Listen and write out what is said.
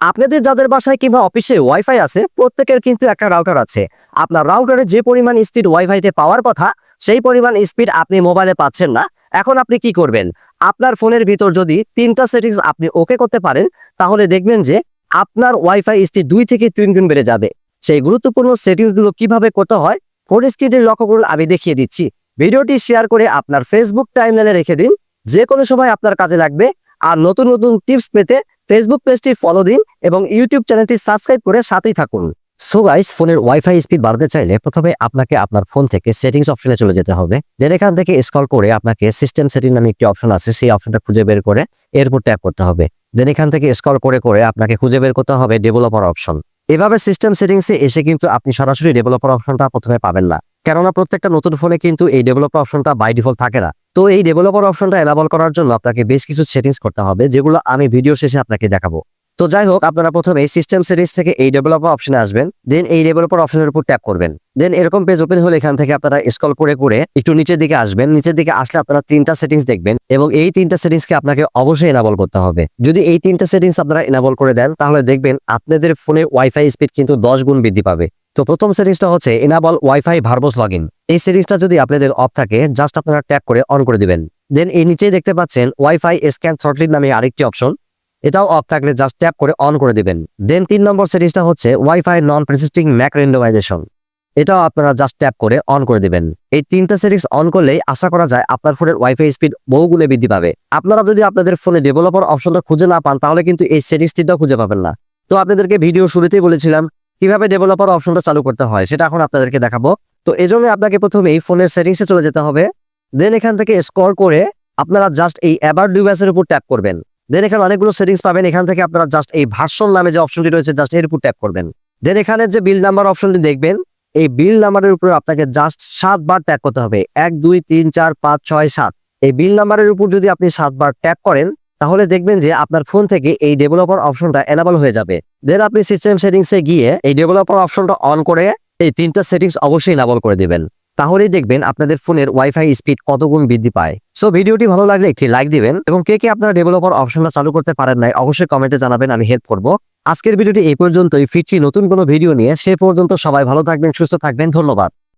আপনাদের যাদের বাসায় কিংবা অফিসে ওয়াইফাই আছে, প্রত্যেকের কিন্তু একটা রাউটার আছে। আপনার রাউটারে যে পরিমাণ স্পিড ওয়াইফাইতে পাওয়ার কথা, সেই পরিমাণ স্পিড আপনি মোবাইলে পাচ্ছেন না। এখন আপনি কি করবেন? আপনার ফোনের ভিতর যদি তিনটা সেটিংস আপনি ওকে করতে পারেন, তাহলে দেখবেন যে আপনার ওয়াইফাই স্পিড দুই থেকে তিন গুণ বেড়ে যাবে। সেই গুরুত্বপূর্ণ সেটিংসগুলো কীভাবে করতে হয়, ফোন স্ক্রিনে লক্ষ্য করুন, আমি দেখিয়ে দিচ্ছি। ভিডিওটি শেয়ার করে আপনার ফেসবুক টাইমলাইনে রেখে দিন যে কোনো সময় আপনার কাজে লাগবে। আর নতুন নতুন টিপস পেতে ফেসবুক পেজটি ফলো দিন এবং ইউটিউব চ্যানেলটি সাবস্ক্রাইব করে সাথেই থাকুন। সো গাইস ফোনের ওয়াইফাই স্পিড বাড়াতে চাইলে প্রথমে আপনাকে আপনার ফোন থেকে সেটিংস অপশনে চলে যেতে হবে। দেন এখান থেকে স্ক্রল করে আপনাকে সিস্টেম সেটিং নামে একটি অপশন আছে, সেই অপশনটা খুঁজে বের করে এরপর ট্যাপ করতে হবে। দেন এখান থেকে স্ক্রল করে করে আপনাকে খুঁজে বের করতে হবে ডেভেলপার অপশন এভাবে সিস্টেম সেটিংসে এসে কিন্তু আপনি সরাসরি ডেভেলপার অপশনটা প্রথমে পাবেন না। কেননা প্রত্যেকটা নতুন ফোনে কিন্তু এই ডেভেলপার অপশনটা বাই ডিফল্ট থাকে না। তো এই ডেভেলপার অপশনটা এনাবল করার জন্য আপনাকে বেশ কিছু সেটিংস করতে হবে, যেগুলো আমি ভিডিও শেষে আপনাকে দেখাবো। তো যাই হোক আপনারা প্রথমে সিস্টেম সেটিংস থেকে এই ডেভেলপার অপশনে আসবেন দেন এই ডেভেলপার অপশনের উপর ট্যাপ করবেন। দেন এরকম পেজ ওপেন হলে এখান থেকে আপনারা স্কল করে করে একটু নিচের দিকে আসবেন। নিচের দিকে আসলে আপনারা তিনটা সেটিংস দেখবেন এবং এই তিনটা সেটিংসকে আপনাকে অবশ্যই এনাবল করতে হবে। যদি এই তিনটা সেটিংস আপনারা এনাবল করে দেন, তাহলে দেখবেন আপনাদের ফোনে ওয়াইফাই স্পিড কিন্তু দশ গুণ বৃদ্ধি পাবে। তো প্রথম সেটিংসটা হচ্ছে এনাবল ওয়াইফাই ভার্বস লগ এই সেটিংসটা যদি আপনাদের অফ থাকে জাস্ট আপনারা ট্যাপ করে অন করে দিবেন। দেন এই নিচেই দেখতে পাচ্ছেন ওয়াইফাই স্ক্যান থ্রটলিং নামে আরেকটি অপশন এটাও অফ থাকলে জাস্ট ট্যাপ করে অন করে দিবেন। দেন তিন নম্বর সেটিংসটা হচ্ছে ওয়াইফাই নন প্রেসিস্টিং ম্যাক রেন্ডোমাইজেশন এটাও আপনারা জাস্ট ট্যাপ করে অন করে দিবেন। এই তিনটা সেটিংস অন করলেই আশা করা যায় আপনার ফোনের ওয়াইফাই স্পিড বহুগুণে বৃদ্ধি পাবে। আপনারা যদি আপনাদের ফোনে ডেভেলপার অপশনটা খুঁজে না পান, তাহলে কিন্তু এই সেটিংস তিনটাও খুঁজে পাবেন না। তো আপনাদেরকে ভিডিও শুরুতেই বলেছিলাম কীভাবে ডেভেলপার অপশনটা চালু করতে হয়, সেটা এখন আপনাদেরকে দেখাবো। তো এজন্য আপনাকে প্রথমেই ফোনের সেটিংসে চলে যেতে হবে। দেন এখান থেকে স্কোর করে আপনারা জাস্ট এই অ্যাবার ডিভাইসের উপর ট্যাপ করবেন। দেন এখানে অনেকগুলো সেটিংস পাবেন। এখান থেকে আপনারা জাস্ট এই ভার্সন নামে যে অপশনটি রয়েছে জাস্ট এর উপর ট্যাপ করবেন। দেন এখানে যে বিল নাম্বার অপশনটি দেখবেন, এই বিল নাম্বারের উপরে আপনাকে জাস্ট সাতবার ট্যাপ করতে হবে। এক, দুই, তিন, চার, পাঁচ, ছয়, সাত। এই বিল নাম্বারের উপর যদি আপনি সাতবার ট্যাপ করেন, তাহলে দেখবেন যে আপনার ফোন থেকে এই ডেভেলপার অপশনটা এনাবল হয়ে যাবে। দেন আপনি সিস্টেম সেটিংসে গিয়ে এই ডেভেলপার অপশনটা অন করে এই তিনটা সেটিংস অবশ্যই এনাবল করে দিবেন। তাহলেই দেখবেন আপনাদের ফোনের ওয়াইফাই স্পিড কত গুণ বৃদ্ধি পায়। সো ভিডিওটি ভালো লাগলে একটি লাইক দিবেন এবং কে কে আপনারা ডেভেলপার অপশনটা চালু করতে পারেন নাই অবশ্যই কমেন্টে জানাবেন, আমি হেল্প করব। আজকের ভিডিওটি এই পর্যন্তই। ফিরছি নতুন কোনো ভিডিও নিয়ে। সে পর্যন্ত সবাই ভালো থাকবেন, সুস্থ থাকবেন। ধন্যবাদ।